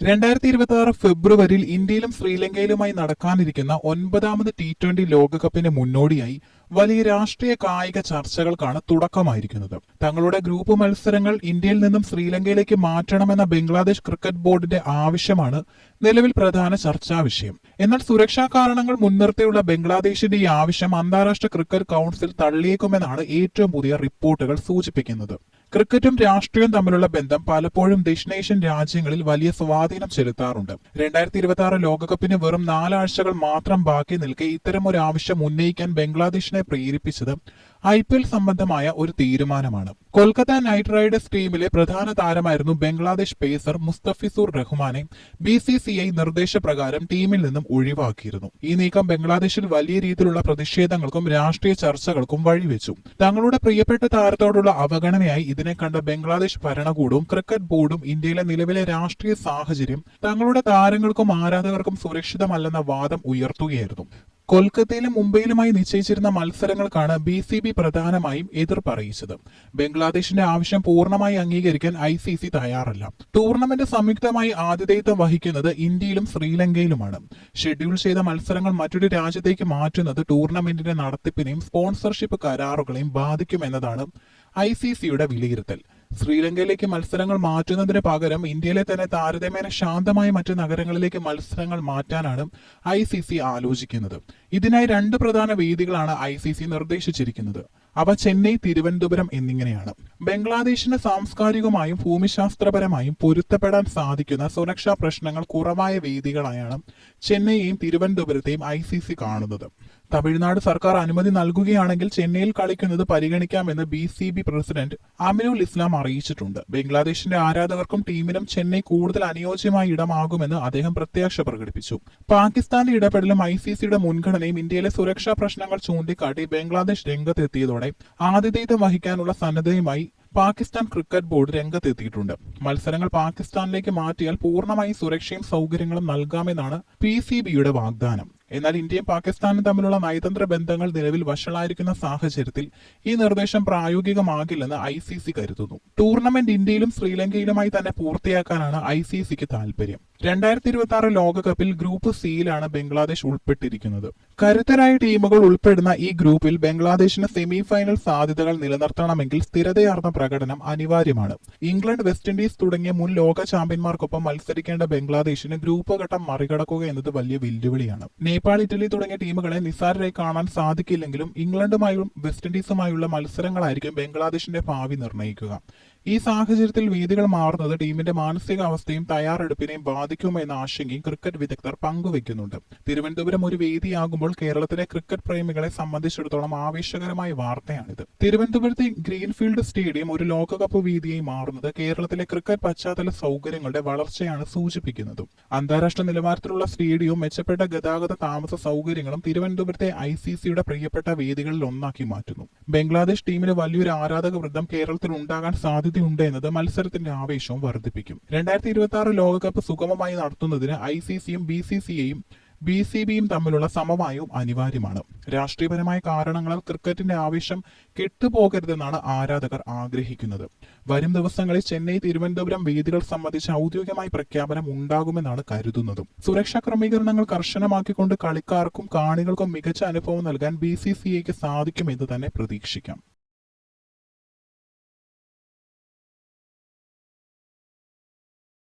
രണ്ടായിരത്തി ഇരുപത്തി ആറ് ഫെബ്രുവരിയിൽ ഇന്ത്യയിലും ശ്രീലങ്കയിലുമായി നടക്കാനിരിക്കുന്ന ഒൻപതാമത് ടി ട്വന്റി ലോകകപ്പിന് മുന്നോടിയായി വലിയ രാഷ്ട്രീയ കായിക ചർച്ചകൾക്കാണ് തുടക്കമായിരിക്കുന്നത്. തങ്ങളുടെ ഗ്രൂപ്പ് മത്സരങ്ങൾ ഇന്ത്യയിൽ നിന്നും ശ്രീലങ്കയിലേക്ക് മാറ്റണമെന്ന ബംഗ്ലാദേശ് ക്രിക്കറ്റ് ബോർഡിന്റെ ആവശ്യമാണ് നിലവിൽ പ്രധാന ചർച്ചാ വിഷയം. എന്നാൽ സുരക്ഷാ കാരണങ്ങൾ മുൻനിർത്തിയുള്ള ബംഗ്ലാദേശിന്റെ ഈ ആവശ്യം അന്താരാഷ്ട്ര ക്രിക്കറ്റ് കൗൺസിൽ തള്ളിയേക്കുമെന്നാണ് ഏറ്റവും പുതിയ റിപ്പോർട്ടുകൾ സൂചിപ്പിക്കുന്നത്. ക്രിക്കറ്റും രാഷ്ട്രീയവും തമ്മിലുള്ള ബന്ധം പലപ്പോഴും ദക്ഷിണേഷ്യൻ രാജ്യങ്ങളിൽ വലിയ സ്വാധീനം ചെലുത്താറുണ്ട്. രണ്ടായിരത്തി ഇരുപത്തി ആറ് ലോകകപ്പിന് വെറും നാലാഴ്ചകൾ മാത്രം ബാക്കി നിൽക്കെ ഇത്തരം ഒരു ആവശ്യം ഉന്നയിക്കാൻ ബംഗ്ലാദേശിനെ പ്രേരിപ്പിച്ചത് ഐ പി എൽ സംബന്ധമായ ഒരു തീരുമാനമാണ്. കൊൽക്കത്ത നൈറ്റ് റൈഡേഴ്സ് ടീമിലെ പ്രധാന താരമായിരുന്നു ബംഗ്ലാദേശ് പേസർ മുസ്തഫിസുർ റഹ്മാനെ ബി സി സി ഐ നിർദ്ദേശപ്രകാരം ടീമിൽ നിന്നും ഒഴിവാക്കിയിരുന്നു. ഈ നീക്കം ബംഗ്ലാദേശിൽ വലിയ രീതിയിലുള്ള പ്രതിഷേധങ്ങൾക്കും രാഷ്ട്രീയ ചർച്ചകൾക്കും വഴിവെച്ചു. തങ്ങളുടെ പ്രിയപ്പെട്ട താരത്തോടുള്ള അവഗണനയായി ഇതിനെ കണ്ട ബംഗ്ലാദേശ് ഭരണകൂടവും ക്രിക്കറ്റ് ബോർഡും ഇന്ത്യയിലെ നിലവിലെ രാഷ്ട്രീയ സാഹചര്യം തങ്ങളുടെ താരങ്ങൾക്കും ആരാധകർക്കും സുരക്ഷിതമല്ലെന്ന വാദം ഉയർത്തുകയായിരുന്നു. കൊൽക്കത്തയിലും മുംബൈയിലുമായി നിശ്ചയിച്ചിരുന്ന മത്സരങ്ങൾക്കാണ് ബി സി ബി പ്രധാനമായും എതിർപ്പറിയിച്ചത് ബംഗ്ലാദേശിന്റെ ആവശ്യം പൂർണമായി അംഗീകരിക്കാൻ ഐ സി സി തയ്യാറല്ല. ടൂർണമെന്റ് സംയുക്തമായി ആതിഥേയത്വം വഹിക്കുന്നത് ഇന്ത്യയിലും ശ്രീലങ്കയിലുമാണ്. ഷെഡ്യൂൾ ചെയ്ത മത്സരങ്ങൾ മറ്റൊരു രാജ്യത്തേക്ക് മാറ്റുന്നത് ടൂർണമെന്റിന്റെ നടത്തിപ്പിനെയും സ്പോൺസർഷിപ്പ് കരാറുകളെയും ബാധിക്കുമെന്നതാണ് ഐ സി സിയുടെ വിലയിരുത്തൽ. ശ്രീലങ്കയിലേക്ക് മത്സരങ്ങൾ മാറ്റുന്നതിന് പകരം ഇന്ത്യയിലെ തന്നെ താരതമ്യേന ശാന്തമായ മറ്റു നഗരങ്ങളിലേക്ക് മത്സരങ്ങൾ മാറ്റാനാണ് ഐ സി സി ആലോചിക്കുന്നത്. ഇതിനായി രണ്ട് പ്രധാന വേദികളാണ് ഐ സി സി നിർദ്ദേശിച്ചിരിക്കുന്നത്. അവ ചെന്നൈ തിരുവനന്തപുരം എന്നിങ്ങനെയാണ്. ബംഗ്ലാദേശിന് സാംസ്കാരികമായും ഭൂമിശാസ്ത്രപരമായും പൊരുത്തപ്പെടാൻ സാധിക്കുന്ന സുരക്ഷാ പ്രശ്നങ്ങൾ കുറവായ വേദികളായാണ് ചെന്നൈയെയും തിരുവനന്തപുരത്തെയും ഐ കാണുന്നത്. തമിഴ്നാട് സർക്കാർ അനുമതി നൽകുകയാണെങ്കിൽ ചെന്നൈയിൽ കളിക്കുന്നത് പരിഗണിക്കാമെന്ന് B C B president Aminul Islam അറിയിച്ചിട്ടുണ്ട്. ബംഗ്ലാദേശിന്റെ ആരാധകർക്കും ടീമിനും ചെന്നൈ കൂടുതൽ അനുയോജ്യമായ ഇടമാകുമെന്ന് അദ്ദേഹം പ്രത്യാശ പ്രകടിപ്പിച്ചു. പാകിസ്ഥാന്റെ ഇടപെടലും ഐ സി സിയുടെ മുൻഗണനയും ഇന്ത്യയിലെ സുരക്ഷാ പ്രശ്നങ്ങൾ ചൂണ്ടിക്കാട്ടി ബംഗ്ലാദേശ് രംഗത്തെത്തിയതോടെ ആതിഥേയത്വം വഹിക്കാനുള്ള സന്നദ്ധയുമായി പാകിസ്ഥാൻ ക്രിക്കറ്റ് ബോർഡ് രംഗത്തെത്തിയിട്ടുണ്ട്. മത്സരങ്ങൾ പാകിസ്ഥാനിലേക്ക് മാറ്റിയാൽ പൂർണമായി സുരക്ഷയും സൗകര്യങ്ങളും നൽകാമെന്നാണ് പി സി ബിയുടെ വാഗ്ദാനം. എന്നാൽ ഇന്ത്യയും പാകിസ്ഥാനും തമ്മിലുള്ള നയതന്ത്ര ബന്ധങ്ങൾ നിലവിൽ വഷളായിരിക്കുന്ന സാഹചര്യത്തിൽ ഈ നിർദ്ദേശം പ്രായോഗികമാകില്ലെന്ന് ഐ സി സി കരുതുന്നു. ടൂർണമെന്റ് ഇന്ത്യയിലും ശ്രീലങ്കയിലുമായി തന്നെ പൂർത്തിയാക്കാനാണ് ഐ സി സിക്ക് താല്പര്യം രണ്ടായിരത്തി ഇരുപത്തി ആറ് ലോകകപ്പിൽ ഗ്രൂപ്പ് സിയിലാണ് ബംഗ്ലാദേശ് ഉൾപ്പെട്ടിരിക്കുന്നത്. കരുത്തരായ ടീമുകൾ ഉൾപ്പെടുന്ന ഈ ഗ്രൂപ്പിൽ ബംഗ്ലാദേശിന് സെമി ഫൈനൽ സാധ്യതകൾ നിലനിർത്തണമെങ്കിൽ സ്ഥിരതയാർന്ന പ്രകടനം അനിവാര്യമാണ്. ഇംഗ്ലണ്ട് വെസ്റ്റ് ഇൻഡീസ് തുടങ്ങിയ മുൻ ലോക ചാമ്പ്യന്മാർക്കൊപ്പം മത്സരിക്കേണ്ട ബംഗ്ലാദേശിന് ഗ്രൂപ്പ് ഘട്ടം മറികടക്കുക എന്നത് വലിയ വെല്ലുവിളിയാണ്. നേപ്പാൾ ഇറ്റലി തുടങ്ങിയ ടീമുകളെ നിസ്സാരരായി കാണാൻ സാധിക്കില്ലെങ്കിലും ഇംഗ്ലണ്ടുമായും വെസ്റ്റ് ഇൻഡീസുമായുള്ള മത്സരങ്ങളായിരിക്കും ബംഗ്ലാദേശിന്റെ ഭാവി നിർണയിക്കുക. ഈ സാഹചര്യത്തിൽ വേദികൾ മാറുന്നത് ടീമിന്റെ മാനസികാവസ്ഥയും തയ്യാറെടുപ്പിനെയും ബാധിക്കുമെന്ന ആശങ്കയും ക്രിക്കറ്റ് വിദഗ്ധർ പങ്കുവെക്കുന്നുണ്ട് തിരുവനന്തപുരം ഒരു വേദിയാകുമ്പോൾ കേരളത്തിലെ ക്രിക്കറ്റ് പ്രേമികളെ സംബന്ധിച്ചിടത്തോളം ആവേശകരമായ വാർത്തയാണിത്. തിരുവനന്തപുരത്തെ ഗ്രീൻഫീൽഡ് സ്റ്റേഡിയം ഒരു ലോകകപ്പ് വേദിയായി മാറുന്നത് കേരളത്തിലെ ക്രിക്കറ്റ് പശ്ചാത്തല സൗകര്യങ്ങളുടെ വളർച്ചയാണ് സൂചിപ്പിക്കുന്നത്. അന്താരാഷ്ട്ര നിലവാരത്തിലുള്ള സ്റ്റേഡിയവും മെച്ചപ്പെട്ട ഗതാഗത താമസ സൗകര്യങ്ങളും തിരുവനന്തപുരത്തെ ഐ സി സിയുടെ പ്രിയപ്പെട്ട വേദികളിൽ ഒന്നാക്കി മാറ്റുന്നു. ബംഗ്ലാദേശ് ടീമിന് വലിയൊരു ആരാധക വൃദ്ധം കേരളത്തിൽ ഉണ്ടാകാൻ സാധ്യതയുണ്ട് എന്നത് മത്സരത്തിന്റെ ആവേശവും വർദ്ധിപ്പിക്കും. രണ്ടായിരത്തി ഇരുപത്തി ആറ് ലോകകപ്പ് സുഗമമായി നടത്തുന്നതിന് ഐ സി സിയും ബി സി സിയെയും ബി സി ബിയും തമ്മിലുള്ള സമവായവും അനിവാര്യമാണ്. രാഷ്ട്രീയപരമായ കാരണങ്ങളാൽ ക്രിക്കറ്റിന്റെ ആവേശം കെട്ടുപോകരുതെന്നാണ് ആരാധകർ ആഗ്രഹിക്കുന്നത്. വരും ദിവസങ്ങളിൽ ചെന്നൈ തിരുവനന്തപുരം വേദികൾ സംബന്ധിച്ച് ഔദ്യോഗികമായി പ്രഖ്യാപനം ഉണ്ടാകുമെന്നാണ് കരുതുന്നതും. സുരക്ഷാ ക്രമീകരണങ്ങൾ കർശനമാക്കിക്കൊണ്ട് കളിക്കാർക്കും കാണികൾക്കും മികച്ച അനുഭവം നൽകാൻ ബി സി സി ഐക്ക് സാധിക്കുമെന്ന് തന്നെ പ്രതീക്ഷിക്കാം.